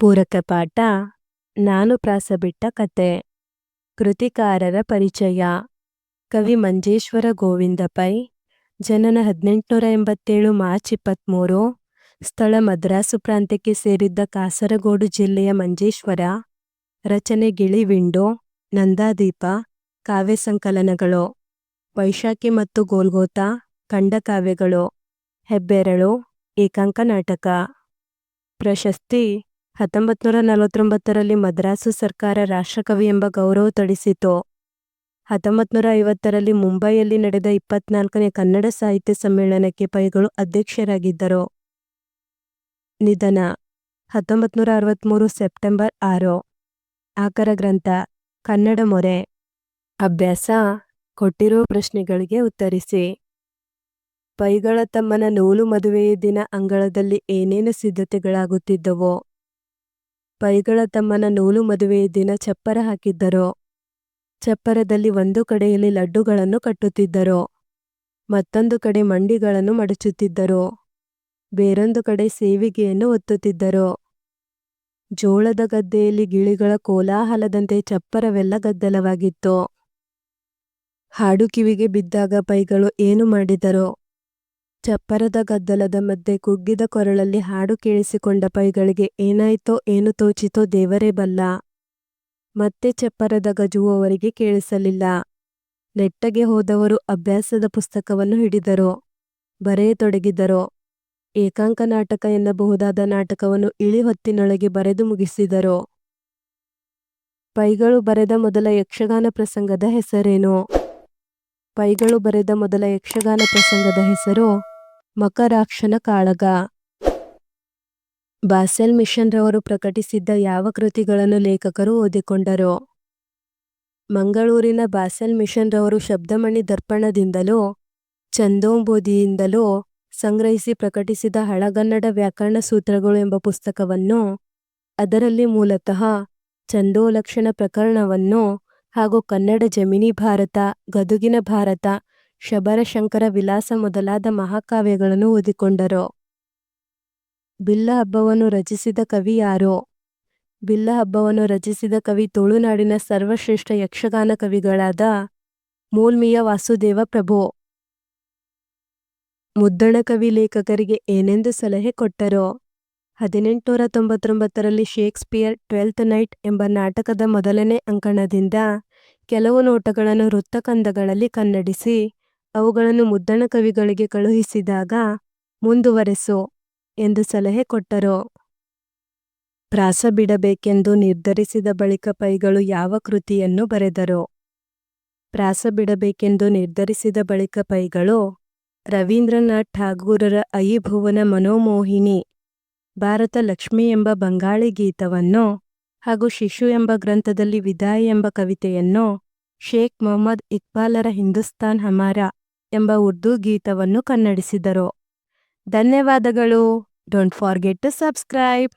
ಪೂರಕ ಪಾಠ, ನಾನು ಪ್ರಾಸಬಿಟ್ಟ ಕತೆ. ಕೃತಿಕಾರರ ಪರಿಚಯ. ಕವಿ ಮಂಜೇಶ್ವರ ಗೋವಿಂದ ಪೈ, ಜನನ ಹದಿನೆಂಟುನೂರ ಎಂಬತ್ತೇಳು ಮಾರ್ಚ್ ಇಪ್ಪತ್ತ್ಮೂರು ಸ್ಥಳ ಮದ್ರಾಸು ಪ್ರಾಂತ್ಯಕ್ಕೆ ಸೇರಿದ್ದ ಕಾಸರಗೋಡು ಜಿಲ್ಲೆಯ ಮಂಜೇಶ್ವರ. ರಚನೆ ಗಿಳಿವಿಂಡೋ ನಂದಾದೀಪ, ಕಾವ್ಯ ಸಂಕಲನಗಳು. ವೈಶಾಖಿ ಮತ್ತು ಗೋಲ್ಗೋತಾ ಖಂಡಕಾವ್ಯಗಳು ಹೆಬ್ಬೆರಳು, ಏಕಾಂಕ ನಾಟಕ. ಪ್ರಶಸ್ತಿ ಹತ್ತೊಂಬತ್ತು ನೂರ ನಲವತ್ತೊಂಬತ್ತರಲ್ಲಿ ಮದ್ರಾಸು ಸರ್ಕಾರ ರಾಷ್ಟ್ರಕವಿ ಎಂಬ ಗೌರವ ತೊಡಿಸಿತು ಹತ್ತೊಂಬತ್ತು ನೂರ ಐವತ್ತರಲ್ಲಿ ಮುಂಬೈಯಲ್ಲಿ ನಡೆದ ಇಪ್ಪತ್ನಾಲ್ಕನೇ ಕನ್ನಡ ಸಾಹಿತ್ಯ ಸಮ್ಮೇಳನಕ್ಕೆ ಪೈಗಳು ಅಧ್ಯಕ್ಷರಾಗಿದ್ದರು. ನಿಧನ ಹತ್ತೊಂಬತ್ತು ಅರವತ್ತ್ಮೂರು ಸೆಪ್ಟೆಂಬರ್ ಆರು. ಆಕರ ಗ್ರಂಥ, ಕನ್ನಡ ಮೊರೆ. ಅಭ್ಯಾಸ ಕೊಟ್ಟಿರುವ ಪ್ರಶ್ನೆಗಳಿಗೆ ಉತ್ತರಿಸಿ. ಪೈಗಳ ತಮ್ಮನ ನೂಲು ಮದುವೆಯ ದಿನ ಅಂಗಳದಲ್ಲಿ ಏನೇನು ಸಿದ್ಧತೆಗಳಾಗುತ್ತಿದ್ದವೋ. ಪೈಗಳ ತಮ್ಮನ ನೂಲು ಮದುವೆಯ ದಿನ ಚಪ್ಪರ ಹಾಕಿದ್ದರು. ಚಪ್ಪರದಲ್ಲಿ ಒಂದು ಕಡೆಯಲ್ಲಿ ಲಡ್ಡುಗಳನ್ನು ಕಟ್ಟುತ್ತಿದ್ದರು. ಮತ್ತೊಂದು ಕಡೆ ಮಂಡಿಗಳನ್ನು ಮಡಚುತ್ತಿದ್ದರು. ಬೇರೊಂದು ಕಡೆ ಸೇವಿಗೆಯನ್ನು ಒತ್ತುತ್ತಿದ್ದರು. ಜೋಳದ ಗದ್ದೆಯಲ್ಲಿ ಗಿಳಿಗಳ ಕೋಲಾಹಲದಂತೆ ಚಪ್ಪರವೆಲ್ಲ ಗದ್ದಲವಾಗಿತ್ತು. ಹಾಡು ಕಿವಿಗೆ ಬಿದ್ದಾಗ ಪೈಗಳು ಏನು ಮಾಡಿದರು? ಚಪ್ಪರದ ಗದ್ದಲದ ಮಧ್ಯೆ ಕುಗ್ಗಿದ ಕೊರಳಲ್ಲಿ ಹಾಡು ಕೇಳಿಸಿಕೊಂಡ ಪೈಗಳಿಗೆ ಏನಾಯ್ತೋ ಏನು ತೋಚಿತೋ ದೇವರೇ ಬಲ್ಲ. ಮತ್ತೆ ಚಪ್ಪರದ ಗಜುವವರಿಗೆ ಕೇಳಿಸಲಿಲ್ಲ. ನೆಟ್ಟಗೆ ಹೋದವರು ಅಭ್ಯಾಸದ ಪುಸ್ತಕವನ್ನು ಹಿಡಿದರು. ಬರೆಯತೊಡಗಿದರು. ಏಕಾಂಕ ನಾಟಕ ಎನ್ನಬಹುದಾದ ನಾಟಕವನ್ನು ಇಳಿಹೊತ್ತಿನೊಳಗೆ ಬರೆದು ಮುಗಿಸಿದರು. ಪೈಗಳು ಬರೆದ ಮೊದಲ ಯಕ್ಷಗಾನ ಪ್ರಸಂಗದ ಹೆಸರೇನು? ಪೈಗಳು ಬರೆದ ಮೊದಲ ಯಕ್ಷಗಾನ ಪ್ರಸಂಗದ ಹೆಸರು ಮಕರಾಕ್ಷನ ಕಾಳಗ. ಬಾಸೆಲ್ ಮಿಷನ್ ರವರು ಪ್ರಕಟಿಸಿದ್ದ ಯಾವ ಕೃತಿಗಳನ್ನು ಲೇಖಕರು ಓದಿಕೊಂಡರು? ಮಂಗಳೂರಿನ ಬಾಸೆಲ್ ಮಿಷನ್ ರವರು ಶಬ್ದಮಣಿ ದರ್ಪಣದಿಂದಲೂ, ಚಂದೋಂಬೋದಿಯಿಂದಲೋ ಸಂಗ್ರಹಿಸಿ ಪ್ರಕಟಿಸಿದ ಹಳಗನ್ನಡ ವ್ಯಾಕರಣ ಸೂತ್ರಗಳು ಎಂಬ ಪುಸ್ತಕವನ್ನು, ಅದರಲ್ಲಿ ಮೂಲತಃ ಚಂದೋಲಕ್ಷಣ ಪ್ರಕರಣವನ್ನು ಹಾಗೂ ಕನ್ನಡ ಜಮಿನಿ ಭಾರತ, ಗದುಗಿನ ಭಾರತ ಶಬರಶಂಕರ ವಿಲಾಸ ಮೊದಲಾದ ಮಹಾಕಾವ್ಯಗಳನ್ನು ಓದಿಕೊಂಡರು. ಬಿಲ್ಲ ಹಬ್ಬವನ್ನು ರಚಿಸಿದ ಕವಿ ಯಾರು? ಬಿಲ್ಲ ಹಬ್ಬವನ್ನು ರಚಿಸಿದ ಕವಿ ತುಳುನಾಡಿನ ಸರ್ವಶ್ರೇಷ್ಠ ಯಕ್ಷಗಾನ ಕವಿಗಳಾದ ಮೂಲ್ಮಿಯ ವಾಸುದೇವ ಪ್ರಭು. ಮುದ್ದಣ ಕವಿ ಲೇಖಕರಿಗೆ ಏನೆಂದು ಸಲಹೆ ಕೊಟ್ಟರು? ಹದಿನೆಂಟುನೂರ ತೊಂಬತ್ತೊಂಬತ್ತರಲ್ಲಿ ಶೇಕ್ಸ್ಪಿಯರ್ ಟ್ವೆಲ್ತ್ ನೈಟ್ ಎಂಬ ನಾಟಕದ ಮೊದಲನೇ ಅಂಕಣದಿಂದ ಕೆಲವು ನೋಟಗಳನ್ನು ವೃತ್ತಕಂದಗಳಲ್ಲಿ ಕನ್ನಡಿಸಿ ಅವುಗಳನ್ನು ಮುದ್ದಣ ಕವಿಗಳಿಗೆ ಕಳುಹಿಸಿದಾಗ ಮುಂದುವರೆಸು ಎಂದು ಸಲಹೆ ಕೊಟ್ಟರು. ಪ್ರಾಸ ಬಿಡಬೇಕೆಂದು ನಿರ್ಧರಿಸಿದ ಬಳಿಕ ಪೈಗಳು ಯಾವ ಕೃತಿಯನ್ನು ಬರೆದರು? ಪ್ರಾಸ ಬಿಡಬೇಕೆಂದು ನಿರ್ಧರಿಸಿದ ಬಳಿಕ ಪೈಗಳು ರವೀಂದ್ರನಾಥ್ ಠಾಗೂರರ ಅಯಿಭುವನ ಮನೋಮೋಹಿನಿ, ಭಾರತ ಲಕ್ಷ್ಮಿ ಎಂಬ ಬಂಗಾಳಿ ಗೀತವನ್ನು ಹಾಗೂ ಶಿಶು ಎಂಬ ಗ್ರಂಥದಲ್ಲಿ ವಿದಾಯ ಎಂಬ ಕವಿತೆಯನ್ನು ಶೇಖ್ ಮೊಹಮ್ಮದ್ ಇಕ್ಬಾಲರ ಹಿಂದೂಸ್ತಾನ್ ಹಮಾರ ಎಂಬ ಉರ್ದು ಗೀತವನ್ನು ಕನ್ನಡಿಸಿದರು. ಧನ್ಯವಾದಗಳು. Don't forget to subscribe